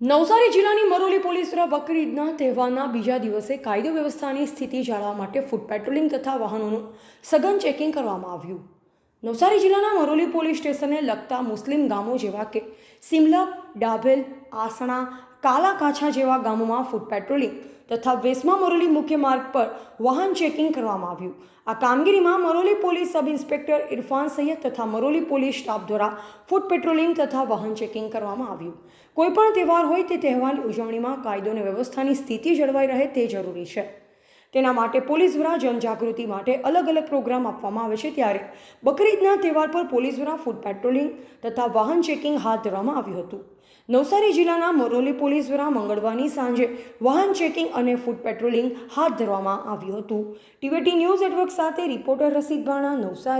નવસારી જિલ્લાની મરોલી પોલીસ દ્વારા બકરી ઈદના તહેવારના બીજા દિવસે કાયદો વ્યવસ્થાની સ્થિતિ જાળવવા માટે ફૂડ પેટ્રોલિંગ તથા વાહનોનું સઘન ચેકિંગ કરવામાં આવ્યું. નવસારી જિલ્લાના મરોલી પોલીસ સ્ટેશને લગતા મુસ્લિમ ગામો જેવા કે સિમલા ડાભેલ, આસણા કાલાકાછા જેવા ગામોમાં ફૂટ પેટ્રોલિંગ તથા વેસમા મરોલી મુખ્ય માર્ગ પર વાહન ચેકિંગ કરવામાં આવ્યું. આ કામગીરીમાં Maroli police sub inspector Irfan Saiyed તથા મરોલી પોલીસ સ્ટાફ દ્વારા ફૂટ પેટ્રોલિંગ તથા વાહન ચેકિંગ કરવામાં આવ્યું. કોઈપણ તહેવાર હોય તે તહેવારની ઉજવણીમાં કાયદો અને વ્યવસ્થાની સ્થિતિ જળવાઈ રહે તે જરૂરી છે. તેના માટે પોલીસ દ્વારા જનજાગૃતિ માટે અલગ અલગ પ્રોગ્રામ આપવામાં આવે છે ત્યારે બકરીદના તહેવાર પર પોલીસ દ્વારા ફૂડ પેટ્રોલિંગ તથા વાહન ચેકિંગ હાથ ધરવામાં આવ્યું હતું. નવસારી જિલ્લાના મરોલી પોલીસ દ્વારા મંગળવારની સાંજે વાહન ચેકિંગ અને ફૂડ પેટ્રોલિંગ હાથ ધરવામાં આવ્યું હતું. ટીવીટી ન્યૂઝ નેટવર્ક સાથે રિપોર્ટર રસીદ ભાણા, નવસારી.